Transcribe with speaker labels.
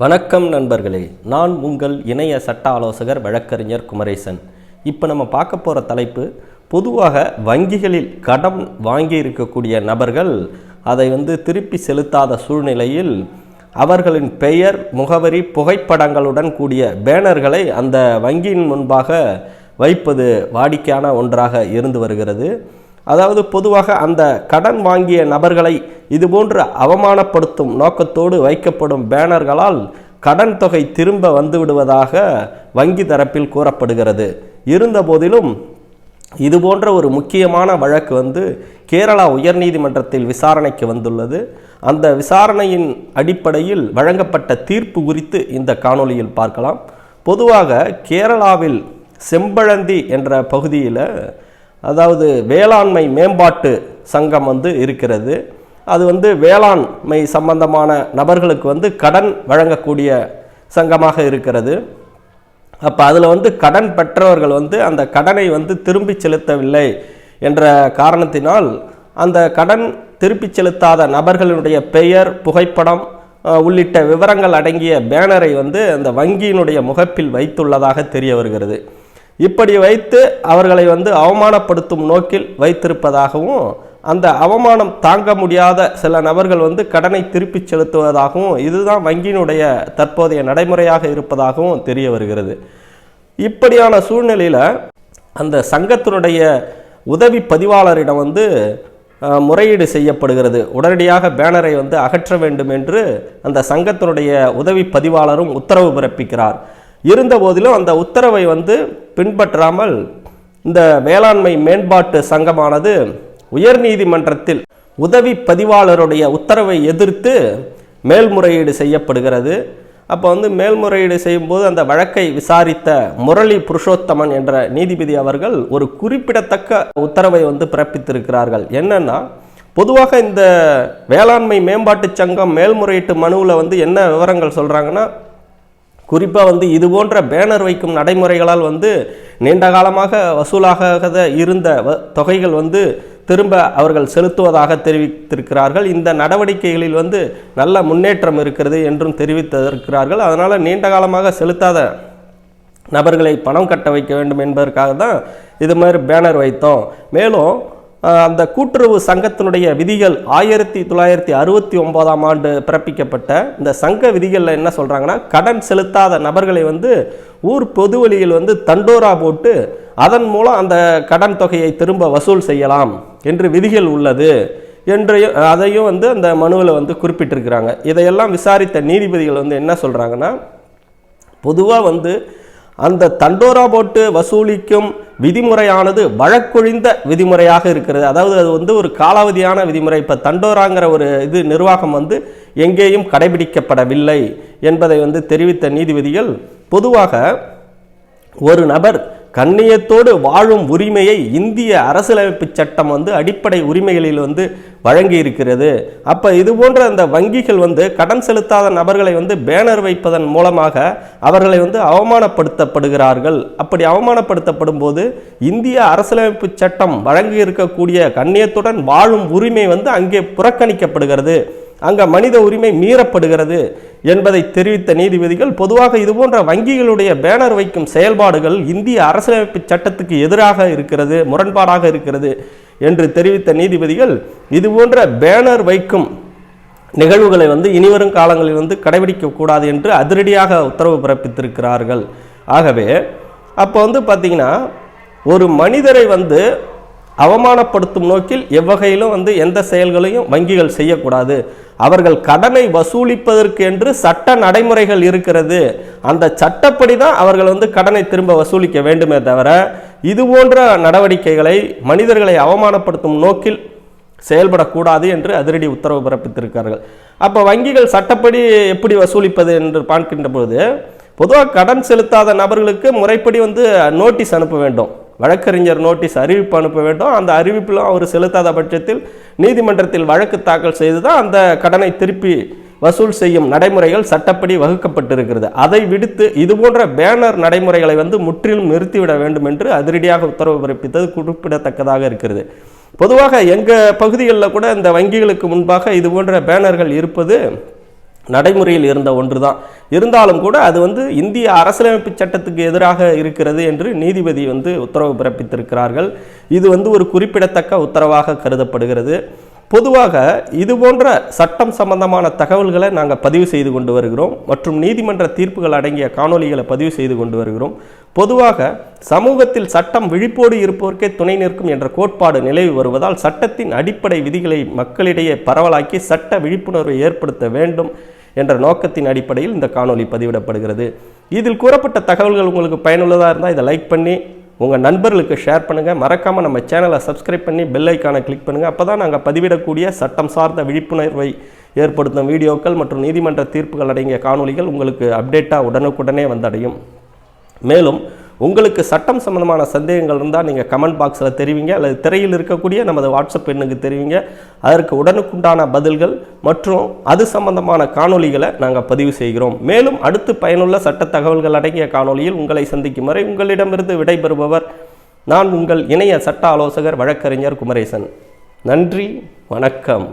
Speaker 1: வணக்கம் நண்பர்களே நான் உங்கள் இணைய சட்ட ஆலோசகர் வழக்கறிஞர் குமரேசன். இப்போ நம்ம பார்க்க போகிற தலைப்பு பொதுவாக வங்கிகளில் கடன் வாங்கி இருக்கக்கூடிய நபர்கள் அதை வந்து திருப்பி செலுத்தாத சூழ்நிலையில் அவர்களின் பெயர் முகவரி புகைப்படங்களுடன் கூடிய பேனர்களை அந்த வங்கியின் முன்பாக வைப்பது வாடிக்கையான ஒன்றாக இருந்து வருகிறது. அதாவது பொதுவாக அந்த கடன் வாங்கிய நபர்களை இதுபோன்று அவமானப்படுத்தும் நோக்கத்தோடு வைக்கப்படும் பேனர்களால் கடன் தொகை திரும்ப வந்துவிடுவதாக வங்கி தரப்பில் கூறப்படுகிறது. இருந்தபோதிலும் இது போன்ற ஒரு முக்கியமான வழக்கு வந்து கேரளா உயர்நீதிமன்றத்தில் விசாரணைக்கு வந்துள்ளது. அந்த விசாரணையின் அடிப்படையில் வழங்கப்பட்ட தீர்ப்பு குறித்து இந்த காணொளியில் பார்க்கலாம். பொதுவாக கேரளாவில் செம்பழந்தி என்ற பகுதியில் அதாவது வேளாண்மை மேம்பாட்டு சங்கம் வந்து இருக்கிறது. அது வந்து வேளாண்மை சம்பந்தமான நபர்களுக்கு வந்து கடன் வழங்கக்கூடிய சங்கமாக இருக்கிறது. அப்போ அதில் வந்து கடன் பெற்றவர்கள் வந்து அந்த கடனை வந்து திரும்பி செலுத்தவில்லை என்ற காரணத்தினால் அந்த கடன் திருப்பி செலுத்தாத நபர்களுடைய பெயர் புகைப்படம் உள்ளிட்ட விவரங்கள் அடங்கிய பேனரை வந்து அந்த வங்கியினுடைய முகப்பில் வைத்துள்ளதாக தெரிய வருகிறது. இப்படி வைத்து அவர்களை வந்து அவமானப்படுத்தும் நோக்கில் வைத்திருப்பதாகவும் அந்த அவமானம் தாங்க முடியாத சில நபர்கள் வந்து கடனை திருப்பிச் செலுத்துவதாகவும் இதுதான் வங்கியினுடைய தற்போதைய நடைமுறையாக இருப்பதாகவும் தெரிய வருகிறது. இப்படியான சூழ்நிலையில் அந்த சங்கத்தினுடைய உதவி பதிவாளரிடம் வந்து முறையீடு செய்யப்படுகிறது. உடனடியாக பேனரை வந்து அகற்ற வேண்டும் என்று அந்த சங்கத்தினுடைய உதவி பதிவாளரும் உத்தரவு பிறப்பிக்கிறார். இருந்த போதிலும் அந்த உத்தரவை வந்து பின்பற்றாமல் இந்த வேளாண்மை மேம்பாட்டு சங்கமானது உயர்நீதிமன்றத்தில் உதவி பதிவாளருடைய உத்தரவை எதிர்த்து மேல்முறையீடு செய்யப்படுகிறது. அப்போ வந்து மேல்முறையீடு செய்யும்போது அந்த வழக்கை விசாரித்த முரளி புருஷோத்தமன் என்ற நீதிபதி அவர்கள் ஒரு குறிப்பிடத்தக்க உத்தரவை வந்து பிறப்பித்திருக்கிறார்கள். என்னன்னா பொதுவாக இந்த வேளாண்மை மேம்பாட்டு சங்கம் மேல்முறையீட்டு மனுவில் வந்து என்ன விவரங்கள் சொல்கிறாங்கன்னா குறிப்பாக வந்து இது போன்ற பேனர் வைக்கும் நடைமுறைகளால் வந்து நீண்ட காலமாக வசூலாகாத இருந்த வ- தொகைகள் வந்து திரும்ப அவர்கள் செலுத்துவதாக தெரிவித்திருக்கிறார்கள். இந்த நடவடிக்கைகளில் வந்து நல்ல முன்னேற்றம் இருக்கிறது என்றும் தெரிவித்திருக்கிறார்கள். அதனால் நீண்ட காலமாக செலுத்தாத நபர்களை பணம் கட்ட வைக்க வேண்டும் என்பதற்காக தான் இது மாதிரி பேனர் வைத்தோம். மேலும் அந்த கூட்டுறவு சங்கத்தினுடைய விதிகள் ஆயிரத்தி தொள்ளாயிரத்தி அறுபத்தி ஒன்பதாம் ஆண்டு பிறப்பிக்கப்பட்ட இந்த சங்க விதிகளில் என்ன சொல்கிறாங்கன்னா கடன் செலுத்தாத நபர்களை வந்து ஊர் பொதுவெளியில் வந்து தண்டோரா போட்டு அதன் மூலம் அந்த கடன் தொகையை திரும்ப வசூல் செய்யலாம் என்று விதிகள் உள்ளது என்றையும் அதையும் வந்து அந்த மனுவில் வந்து குறிப்பிட்டிருக்கிறாங்க. இதையெல்லாம் விசாரித்த நீதிபதிகள் வந்து என்ன சொல்கிறாங்கன்னா பொதுவாக வந்து அந்த தண்டோரா போட்டு வசூலிக்கும் விதிமுறையானது வழக்கொழிந்த விதிமுறையாக இருக்கிறது. அதாவது அது வந்து ஒரு காலாவதியான விதிமுறை. இப்போ தண்டோராங்கிற ஒரு இது நிர்வாகம் வந்து எங்கேயும் கடைபிடிக்கப்படவில்லை என்பதை வந்து தெரிவித்த நீதிபதிகள் பொதுவாக ஒரு நபர் கண்ணியத்தோடு வாழும் உரிமையை இந்திய அரசியலமைப்பு சட்டம் வந்து அடிப்படை உரிமைகளில் வந்து வழங்கி இருக்கிறது அப்போ இது போன்ற அந்த வங்கிகள் வந்து கடன் செலுத்தாத நபர்களை வந்து பேனர் வைப்பதன் மூலமாக அவர்களை வந்து அவமானப்படுத்தப்படுகிறார்கள். அப்படி அவமானப்படுத்தப்படும் போது இந்திய அரசியலமைப்பு சட்டம் வழங்கி இருக்கக்கூடிய கண்ணியத்துடன் வாழும் உரிமை வந்து அங்கே புறக்கணிக்கப்படுகிறது. அங்கே மனித உரிமை மீறப்படுகிறது. என்பதை தெரிவித்த நீதிபதிகள் பொதுவாக இதுபோன்ற வங்கிகளுடைய பேனர் வைக்கும் செயல்பாடுகள் இந்திய அரசியலமைப்பு சட்டத்துக்கு எதிராக இருக்கிறது முரண்பாடாக இருக்கிறது என்று தெரிவித்த நீதிபதிகள் இதுபோன்ற பேனர் வைக்கும் நிகழ்வுகளை வந்து இனிவரும் காலங்களில் வந்து கடைபிடிக்கக்கூடாது என்று அதிரடியாக உத்தரவு பிறப்பித்திருக்கிறார்கள். ஆகவே அப்போ வந்து பார்த்திங்கன்னா ஒரு மனிதரை வந்து அவமானப்படுத்தும் நோக்கில் எவ்வகையிலும் வந்து எந்த செயல்களையும் வங்கிகள் செய்யக்கூடாது. அவர்கள் கடனை வசூலிப்பதற்கு என்று சட்ட நடைமுறைகள் இருக்கிறது. அந்த சட்டப்படி தான் அவர்கள் வந்து கடனை திரும்ப வசூலிக்க வேண்டுமே தவிர இது போன்ற நடவடிக்கைகளை மனிதர்களை அவமானப்படுத்தும் நோக்கில் செயல்படக்கூடாது என்று அதிரடி உத்தரவு பிறப்பித்திருக்கிறார்கள். அப்போ வங்கிகள் சட்டப்படி எப்படி வசூலிப்பது என்று பார்க்கின்ற பொழுது பொதுவாக கடன் செலுத்தாத நபர்களுக்கு முறைப்படி வந்து நோட்டீஸ் அனுப்ப வேண்டும். வழக்கறிஞர் நோட்டீஸ் அறிவிப்பு அனுப்ப வேண்டும். அந்த அறிவிப்பிலும் அவர் செலுத்தாத பட்சத்தில் நீதிமன்றத்தில் வழக்கு தாக்கல் செய்து தான் அந்த கடனை திருப்பி வசூல் செய்யும் நடைமுறைகள் சட்டப்படி வகுக்கப்பட்டிருக்கிறது. அதை விடுத்து இதுபோன்ற பேனர் நடைமுறைகளை வந்து முற்றிலும் நிறுத்திவிட வேண்டும் என்று அதிரடியாக உத்தரவு பிறப்பித்தது குறிப்பிடத்தக்கதாக இருக்கிறது. பொதுவாக எங்கள் பகுதிகளில் கூட இந்த வங்கிகளுக்கு முன்பாக இது போன்ற பேனர்கள் இருப்பது நடைமுறையில் இருந்த ஒன்று தான் இருந்தாலும் கூட அது வந்து இந்திய அரசியலமைப்பு சட்டத்துக்கு எதிராக இருக்கிறது என்று நீதிபதி வந்து உத்தரவு பிறப்பித்திருக்கிறார்கள். இது வந்து ஒரு குறிப்பிடத்தக்க உத்தரவாக கருதப்படுகிறது. பொதுவாக இது போன்ற சட்டம் சம்பந்தமான தகவல்களை நாங்கள் பதிவு செய்து கொண்டு வருகிறோம் மற்றும் நீதிமன்ற தீர்ப்புகள் அடங்கிய காணொளிகளை பதிவு செய்து கொண்டு வருகிறோம். பொதுவாக சமூகத்தில் சட்டம் விழிப்போடு இருப்போருக்கே துணை நிற்கும் என்ற கோட்பாடு நிலவி வருவதால் சட்டத்தின் அடிப்படை விதிகளை மக்களிடையே பரவலாக்கி சட்ட விழிப்புணர்வை ஏற்படுத்த வேண்டும் என்ற நோக்கத்தின் அடிப்படையில் இந்த காணொலி பதிவிடப்படுகிறது. இதில் கூறப்பட்ட தகவல்கள் உங்களுக்கு பயனுள்ளதாக இருந்தால் இதை லைக் பண்ணி உங்கள் நண்பர்களுக்கு ஷேர் பண்ணுங்கள் மறக்காமல் நம்ம சேனலை சப்ஸ்கிரைப் பண்ணி பெல் ஐக்கானை கிளிக் பண்ணுங்கள் அப்போ தான் நாங்கள் பதிவிடக்கூடிய சட்டம் சார்ந்த விழிப்புணர்வை ஏற்படுத்தும் வீடியோக்கள் மற்றும் நீதிமன்ற தீர்ப்புகள் அடங்கிய காணொலிகள் உங்களுக்கு அப்டேட்டாக உடனுக்குடனே வந்தடையும். மேலும் உங்களுக்கு சட்டம் சம்பந்தமான சந்தேகங்கள் இருந்தால் நீங்கள் கமெண்ட் பாக்ஸில் தெரிவிங்க. அல்லது திரையில் இருக்கக்கூடிய நமது வாட்ஸ்அப் எண்ணுக்கு தெரிவிங்க. அதற்கு உடனுக்குண்டான பதில்கள் மற்றும் அது சம்பந்தமான காணொலிகளை நாங்கள் பதிவு செய்கிறோம். மேலும் அடுத்து பயனுள்ள சட்ட தகவல்கள் அடங்கிய காணொலியில் உங்களை சந்திக்கும் வரை உங்களிடமிருந்து விடைபெறுபவர் நான் உங்கள் இணைய சட்ட ஆலோசகர் வழக்கறிஞர் குமரேசன். நன்றி வணக்கம்.